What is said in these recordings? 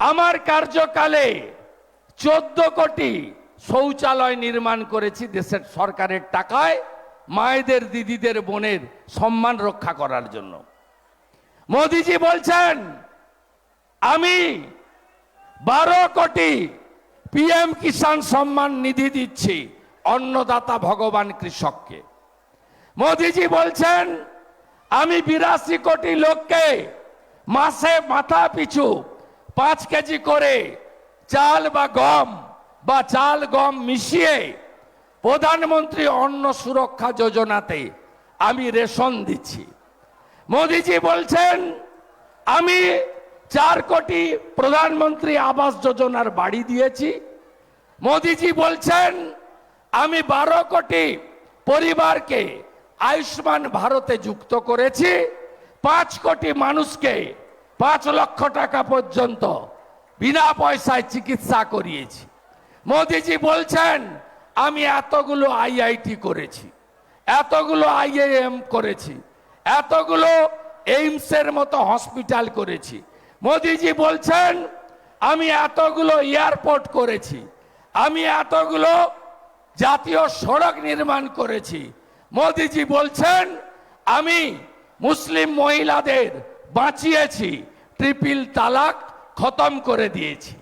আমার কার্যকালে চোদ্দ কোটি শৌচালয় নির্মাণ করেছি দেশের সরকারের টাকায়, মায়েদের, দিদিদের, বোনের সম্মান রক্ষা করার জন্য। মোদিজি বলছেন, আমি বারো কোটি পিএম কিষাণ সম্মান নিধি দিচ্ছি অন্নদাতা ভগবান কৃষককে। মোদিজি বলছেন, আমি বিরাশি কোটি লোককে মাসে মাথা পিছু পাঁচ কেজি করে চাল বা গম বা চাল গম মিশিয়ে প্রধানমন্ত্রী অন্ন সুরক্ষা যোজনাতে আমি রেশন দিচ্ছি। মোদিজি বলছেন, আমি চার কোটি প্রধানমন্ত্রী আবাস যোজনার বাড়ি দিয়েছি। মোদিজি বলছেন, আমি বারো কোটি পরিবারকে আয়ুষ্মান ভারতে যুক্ত করেছি। পাঁচ কোটি মানুষকে পাঁচ লক্ষ টাকা পর্যন্ত বিনা পয়সায় চিকিৎসা করিয়েছি। মোদিজি বলছেন, আমি এতগুলো আইআইটি করেছি, এতগুলো আইআইএম করেছি, এতগুলো এইমসের মতো হসপিটাল করেছি। মোদিজি বলছেন, আমি এতগুলো এয়ারপোর্ট করেছি, আমি এতগুলো জাতীয় সড়ক নির্মাণ করেছি। মোদিজি বলছেন, আমি মুসলিম মহিলাদের বাঁচিয়েছি ট্রিপল তালাক খতম করে দিয়েছি।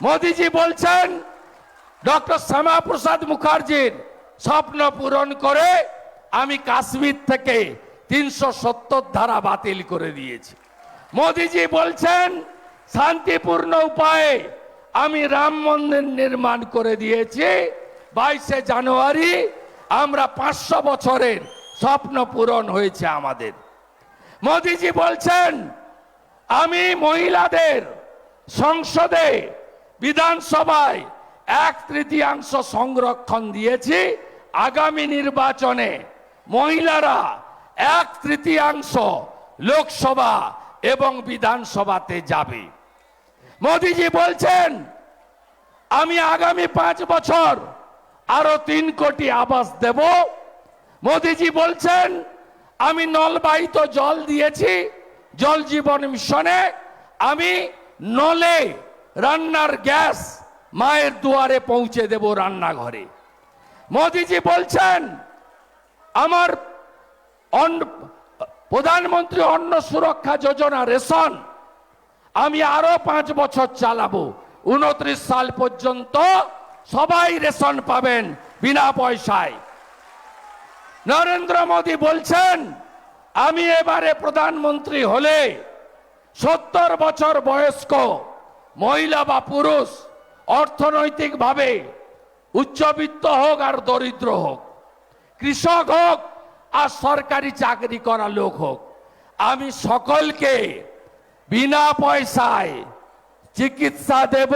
মোদিজি বলছেন, ডক্টর শ্যামাপ্রসাদ মুখার্জির স্বপ্ন পূরণ করে আমি কাশ্মীর থেকে তিনশো সত্তর ধারা বাতিল করে দিয়েছি। মোদিজি বলছেন, শান্তিপূর্ণ উপায়ে আমি রাম মন্দির নির্মাণ করে দিয়েছি। বাইশে জানুয়ারি আমরা পাঁচশো বছরের স্বপ্ন পূরণ হয়েছে আমাদের। মোদিজি বলছেন, আমি মহিলাদের সংসদে বিধানসভায় এক তৃতীয়াংশ সংরক্ষণ দিয়েছি। আগামী নির্বাচনে মহিলারা এক তৃতীয়াংশ লোকসভা এবং বিধানসভাতে যাবে। মোদিজি বলছেন, আমি আগামী পাঁচ বছর আরও তিন কোটি আবাস দেব। মোদিজি বলছেন আমি নলবাহিত জল দিয়েছি, জল জীবন মিশনে। আমি নলে রান্নার গ্যাস মায়ের দুয়ারে পৌঁছে দেব রান্নাঘরে। মোদিজি বলছেন, আমার প্রধানমন্ত্রী অন্ন সুরক্ষা যোজনা রেশন আমি আরও পাঁচ বছর চালাবো। উনত্রিশ সাল পর্যন্ত সবাই রেশন পাবেন বিনা পয়সায়। নরেন্দ্র মোদী বলছেন, আমি এবারে প্রধানমন্ত্রী হলে সত্তর বছর বয়স্ক মহিলা বা পুরুষ অর্থনৈতিকভাবে উচ্চবিত্ত হোক আর দরিদ্র হোক, কৃষক হোক আর সরকারি চাকরি করা লোক হোক, আমি সকলকে বিনা পয়সায় চিকিৎসা দেব,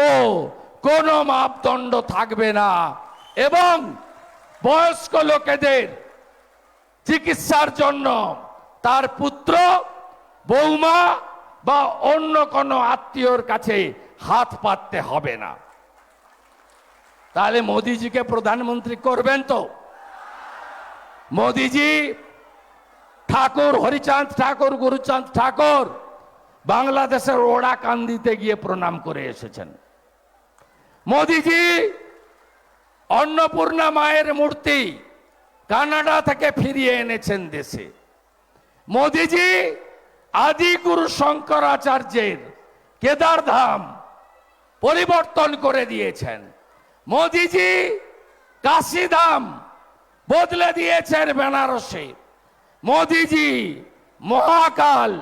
কোনো মাপদণ্ড থাকবে না। এবং বয়স্ক লোকেদের চিকিৎসার জন্য তার পুত্র, বৌমা বা অন্য কোনো আত্মীয়র কাছে হাত পাততে হবে না। তাহলে মোদিজিকে প্রধানমন্ত্রী করবেন তো? মোদিজি, ঠাকুর, হরিচাঁদ ঠাকুর, গুরুচাঁদ ঠাকুর, বাংলাদেশের ওড়া কান্দিতে গিয়ে প্রণাম করে এসেছেন। মোদিজি, অন্নপূর্ণা মায়ের মূর্তি কানাডা থেকে ফিরিয়ে এনেছেন দেশে। মোদিজি আদি গুরু শঙ্করাচার্যের কেদারধাম পরিবর্তন করে দিয়েছেন। মোদিজি কাশিধাম বদলে দিয়েছেন বেনারসে। মোদিজি মহাকাল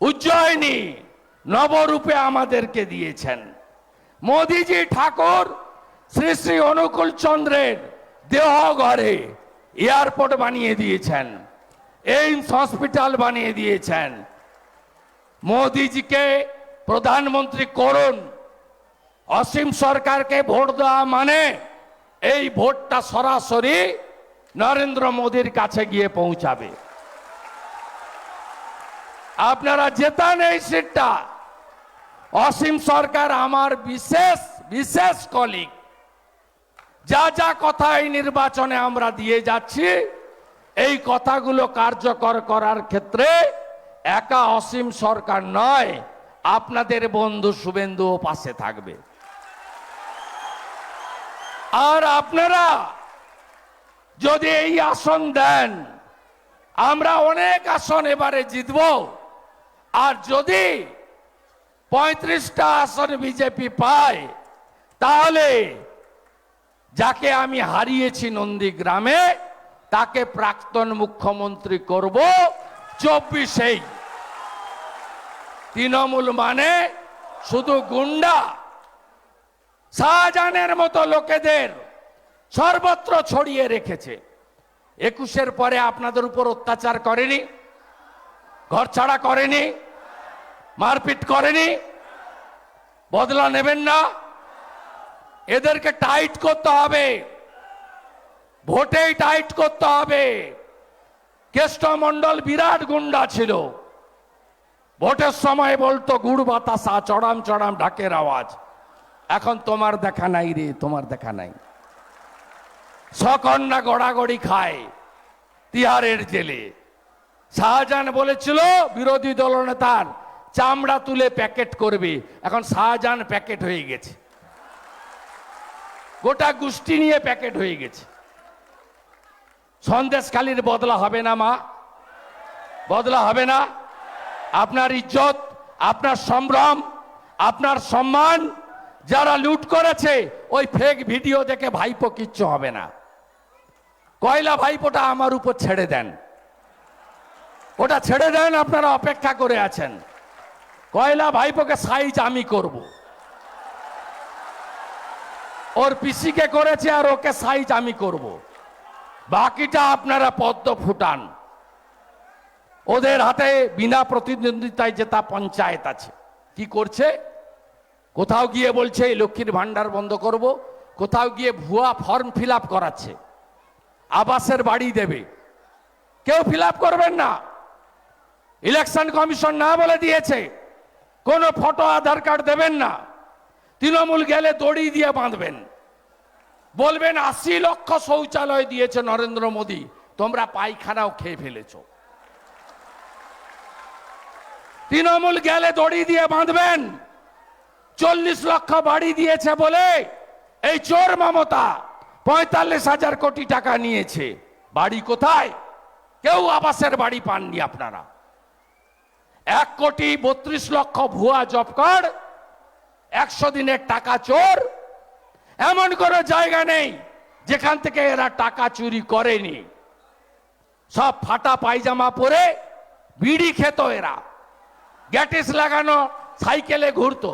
উজ্জয়িনী নবরূপে আমাদেরকে দিয়েছেন। মোদিজি ঠাকুর শ্রী শ্রী অনুকূল চন্দ্রের দেহঘরে এয়ারপোর্ট বানিয়ে দিয়েছেন, এইমস হসপিটাল বানিয়ে দিয়েছেন। মোদিজিকে প্রধানমন্ত্রী করুন। অসীম সরকারকে ভোট দেওয়া মানে এই ভোটটা সরাসরি নরেন্দ্র মোদীর কাছে গিয়ে পৌঁছাবে। আপনারা জেতান এই সিটটা। অসীম সরকার আমার বিশেষ বিশেষ কলিগ যা যা কথা এই নির্বাচনে আমরা দিয়ে যাচ্ছি, এই কথাগুলো কার্যকর করার ক্ষেত্রে একা অসীম সরকার নয়, আপনাদের বন্ধু শুভেন্দুও পাশে থাকবে। আর আপনারা যদি এই আসন দেন, আমরা অনেক আসন এবারে জিতব। আর যদি পঁয়ত্রিশটা আসন বিজেপি পায়, তাহলে যাকে আমি হারিয়েছি নন্দীগ্রামে, তাকে প্রাক্তন মুখ্যমন্ত্রী করব চব্বিশেই। তৃণমূল মানে শুধু গুন্ডা, শাহজাহানের মতো লোকেদের সর্বত্র ছড়িয়ে রেখেছে। একুশের পরে আপনাদের উপর অত্যাচার করেনি ঘর ছাড়া করেনি, মারপিট করেনি, বদলা নেবেন না। এদেরকে টাইট করতে হবে। ভোটেই টাইট করতে হবে। কেষ্টমণ্ডল বিরাট গুন্ডা ছিল। ভোটের সময় বলতো, গুড় বাতাসা, চড়াম চড়াম, ঢাকের আওয়াজ। এখন তোমার দেখা নাই রে, তোমার দেখা নাই। সকন্যা গড়াগড়ি খায় তিহারের জেলে। শাহজাহান বলেছিল, বিরোধী দলনেতার চামড়া তুলে প্যাকেট করবে। এখন শাহজাহান প্যাকেট হয়ে গেছে। গোটা গোষ্ঠী নিয়ে প্যাকেট হয়ে গেছে। সন্দেশখালীর বদলা হবে না, মা। বদলা হবে না। আপনার ইজ্জত, আপনার সম্ভ্রম, আপনার সম্মান যারা লুট করেছে, ওই ফেক ভিডিও দেখে ভাইপো কিচ্ছু হবে না। কয়লা ভাইপোটা আমার উপর ছেড়ে দেন। ওটা ছেড়ে দেন, আপনারা অপেক্ষা করে আছেন। কয়লা ভাইপোকে সাইজ আমি করব। ওর পিসিকে করেছে আর ওকে সাইজ আমি করব। বাকিটা আপনারা পদ্ম ফুটান। ওদের হাতে বিনা প্রতিদ্বন্দ্বিতায় জেতা পঞ্চায়েত আছে। কি করছে? কোথাও গিয়ে বলছে লক্ষ্মীর ভান্ডার বন্ধ করব। কোথাও গিয়ে ভুয়া ফর্ম ফিল করাচ্ছে। আবাসের বাড়ি দেবে। কেউ ফিল করবেন না। ইলেকশন কমিশন না বলে দিয়েছে। কোনো ফটো আধার কার্ড দেবেন না। তৃণমূল গেলে দড়ি দিয়ে বাঁধবেন। বলবেন আশি লক্ষ শৌচালয় দিয়েছে নরেন্দ্র মোদী, তোমরা পায়খানাও খেয়ে ফেলেছ। তৃণমূল গেলে দড়ি দিয়ে বাঁধবেন, চল্লিশ লক্ষ বাড়ি দিয়েছে বলে এই চোর মমতা পঁয়তাল্লিশ হাজার কোটি টাকা নিয়েছে। বাড়ি কোথায়? কেউ আবাসের বাড়ি পাননি আপনারা। এক কোটি বত্রিশ লক্ষ ভুয়া জব কার্ড একশো দিনের টাকা চোর, এমন কোনো জায়গা নেই যেখান থেকে এরা টাকা চুরি করেনি। সব ফাটা পায়জামা পরে বিড়ি খেত এরা। গ্যাটিস লাগানো সাইকেলে ঘুরতো।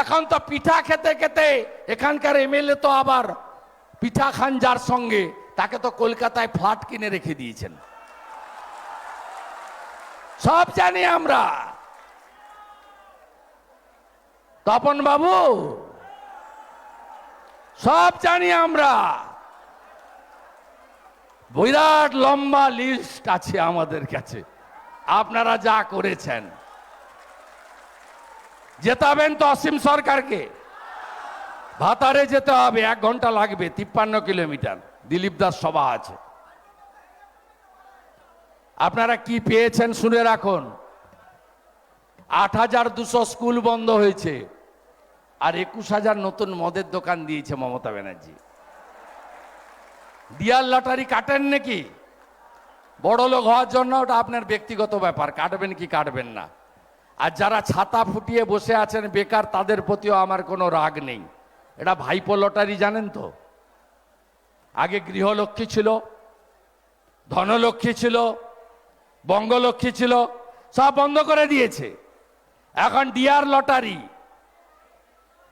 এখন তো পিঠা খেতে খেতে এখানকার এমএলএ তো আবার পিঠা খান যার সঙ্গে, তাকে তো কলকাতায় ফ্ল্যাট কিনে রেখে দিয়েছেন। সব জানি আমরা। তপন বাবু, সব জানি আমরা। বিরাট লম্বা লিস্ট আছে আমাদের কাছে। আপনারা যা করেছেন। জেতাবেন তো অসীম সরকারকে। ভাতারে যেতে হবে, এক ঘণ্টা লাগবে, তিপ্পান্ন কিলোমিটার। দিলীপ দাস সভা আছে। আপনারা কি পেয়েছেন শুনে রাখুন। আট হাজার দুশো স্কুল বন্ধ হয়েছে। আর একুশ হাজার নতুন মদের দোকান দিয়েছে মমতা ব্যানার্জি। ডিয়ার লটারি কাটেন নাকি? বড় লোক হওয়ার জন্য ওটা আপনার ব্যক্তিগত ব্যাপার, কাটবেন কি কাটবেন না। আর যারা ছাতা ফুটিয়ে বসে আছেন বেকার, তাদের প্রতিও আমার কোনো রাগ নেই। এটা ভাইপো লটারি, জানেন তো? আগে গৃহলক্ষ্মী ছিল, ধনলক্ষ্মী ছিল, বঙ্গলক্ষ্মী ছিল, সব বন্ধ করে দিয়েছে। এখন ডিয়ার লটারি।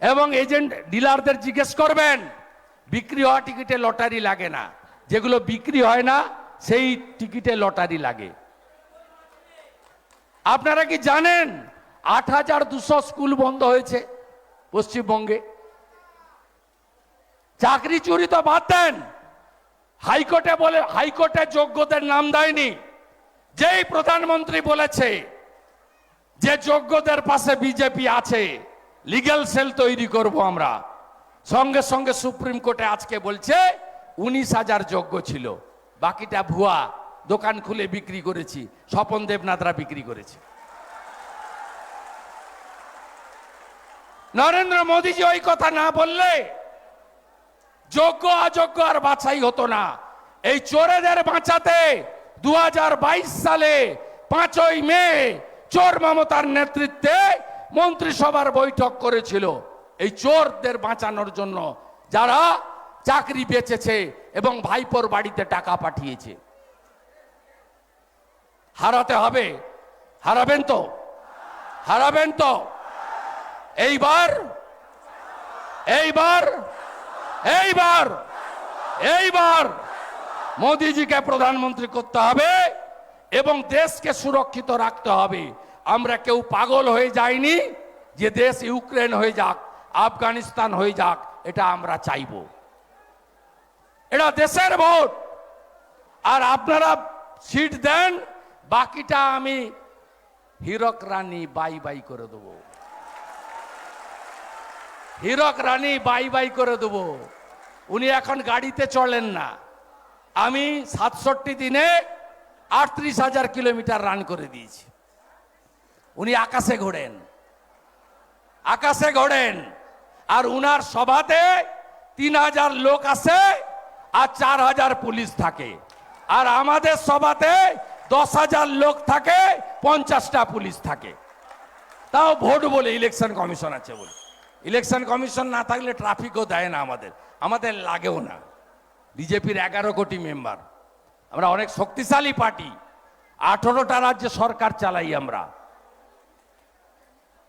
এবং এজেন্ট ডিলারদের জিজ্ঞেস করবেন, বিক্রি হওয়া টিকিটে লটারি লাগে না। যেগুলো বিক্রি হয় না, সেই টিকিটে লটারি লাগে। আপনারা কি জানেন, আট হাজার দুশো স্কুল বন্ধ হয়েছে পশ্চিমবঙ্গে। চাকরি চুরি তো বাদ দেন। হাইকোর্টে বলে, হাইকোর্টে যোগ্যদের নাম দেয়নি। যেই প্রধানমন্ত্রী বলেছে যে যোগ্যদের পাশে বিজেপি আছে লিগাল সেল তৈরি করব আমরা। সঙ্গে সঙ্গে সুপ্রিম কোর্টে আজকে বলছে, উনিশ হাজার যোগ্য ছিল। বাকিটা ভুয়া, দোকান খুলে বিক্রি করেছি, স্বপন দেবনাথরা বিক্রি করেছে। নরেন্দ্র মোদীজি ওই কথা না বললে যোগ্য, অযোগ্য আর বাছাই হতো না। এই চোরেদের বাঁচাতে দু হাজার বাইশ সালে পাঁচই মে চোর মমতার নেতৃত্বে মন্ত্রিসভার বৈঠক করেছিল এই চোরদের বাঁচানোর জন্য যারা চাকরি বেচেছে এবং ভাইপোর বাড়িতে টাকা পাঠিয়েছে। হারাতে হবে। হারাবেন তো? হারাবেন তো? এইবার? এইবার? এইবার? এইবার? মোদিজিকে প্রধানমন্ত্রী করতে হবে এবং দেশকে সুরক্ষিত রাখতে হবে। আমরা কেউ পাগল হয়ে যাইনি যে দেশ ইউক্রেন হয়ে যাক, আফগানিস্তান হয়ে যাক, এটা আমরা চাইব। এটা দেশের ভোট। আর আপনারা সিট দেন, বাকিটা আমি হীরক রানী বাই বাই করে দেবো। হীরক রানী বাই বাই করে দেবো। উনি এখন গাড়িতে চলেন না। আমি সাতষট্টি দিনে আটত্রিশ হাজার কিলোমিটার রান করে দিয়েছি। উনি আকাশে ঘোরেন। আকাশে ঘোরেন। আর উনার সভাতে তিন হাজার লোক আসে আর চার হাজার পুলিশ থাকে। আর আমাদের সভাতে দশ হাজার লোক থাকে, পঞ্চাশটা পুলিশ থাকে। তাও ভোট বলে ইলেকশন কমিশন আছে বলে। ইলেকশন কমিশন না থাকলে ট্রাফিকও দেয় না আমাদের। আমাদের লাগেও না। বিজেপির এগারো কোটি মেম্বার। আমরা অনেক শক্তিশালী পার্টি। আঠারোটা রাজ্যে সরকার চালাই আমরা।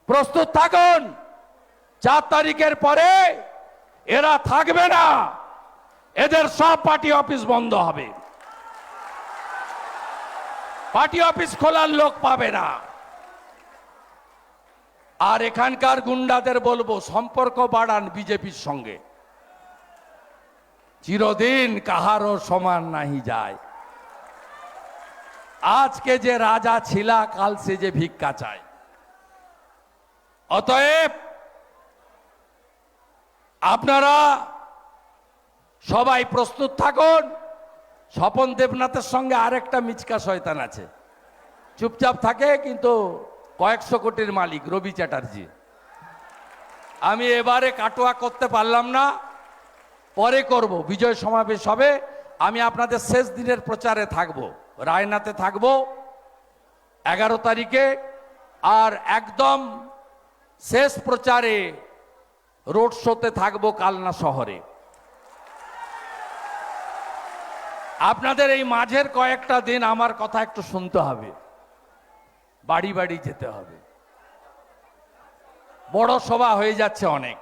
প্রস্তুত থাকুন। চার তারিখের পরে এরা থাকবে না। এদের সব পার্টি অফিস বন্ধ হবে। পার্টি অফিস খোলার লোক পাবে না। আর এখানকার গুন্ডাদের বলব, সম্পর্ক বাড়ান বিজেপির সঙ্গে। চিরদিন কাহারও সমান নাহি যায়। আজকে যে রাজা ছিলা, কাল সে যে ভিক্ষা চায়। অতএব আপনারা সবাই প্রস্তুত থাকুন। স্বপন দেবনাথের সঙ্গে আরেকটা মিচকা শয়তান আছে। চুপচাপ থাকে কিন্তু কয়েকশো কোটির মালিক, রবি চ্যাটার্জি। আমি এবারে কাটোয়া করতে পারলাম না। পরে করব, বিজয় সমাবেশ হবে। আমি আপনাদের শেষ দিনের প্রচারে থাকব, রায়নাতে থাকব। এগারো তারিখে আর একদম শেষ প্রচারে রোড শোতে থাকব কালনা শহরে। আপনাদের এই মাঝের কয়েকটা দিন আমার কথা একটু শুনতে হবে। বাড়ি বাড়ি যেতে হবে। বড় সভা হয়ে যাচ্ছে অনেক।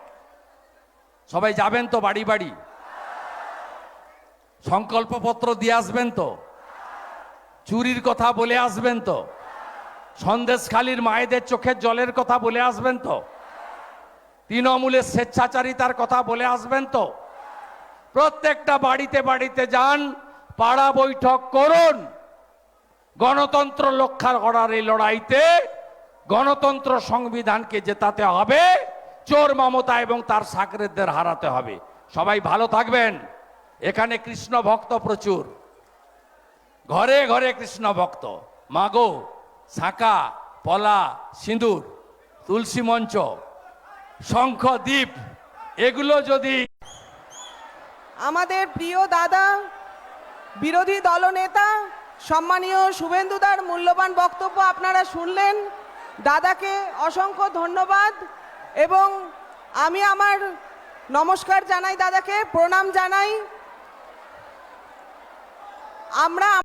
সবাই যাবেন তো বাড়ি বাড়ি? সংকল্পপত্র দিয়ে আসবেন তো? চুরির কথা বলে আসবেন তো? সন্দেশখালীর মায়েদের চোখের জলের কথা বলে আসবেন তো? তৃণমূলের স্বেচ্ছাচারিতার কথা বলে আসবেন তো? প্রত্যেকটা বাড়িতে বাড়িতে যান, পাড়া বৈঠক করুন। গণতন্ত্র রক্ষা করার এই লড়াইতে গণতন্ত্র সংবিধানকে জেতাতে হবে, চোর মমতা এবং তার সাকরেদদের হারাতে হবে। সবাই ভালো থাকবেন। এখানে কৃষ্ণ ভক্ত প্রচুর। ঘরে ঘরে কৃষ্ণ ভক্ত মাগো। শাঁকা পলা, সিঁদুর, তুলসী মঞ্চ, শঙ্খ, দ্বীপ, এগুলো যদি আমাদের প্রিয় দাদা, বিরোধী দলনেতা, সম্মানীয় শুভেন্দুদার মূল্যবান বক্তব্য আপনারা শুনলেন। দাদাকে অসংখ্য ধন্যবাদ এবং আমি আমার নমস্কার জানাই দাদাকে, প্রণাম জানাই। আমরা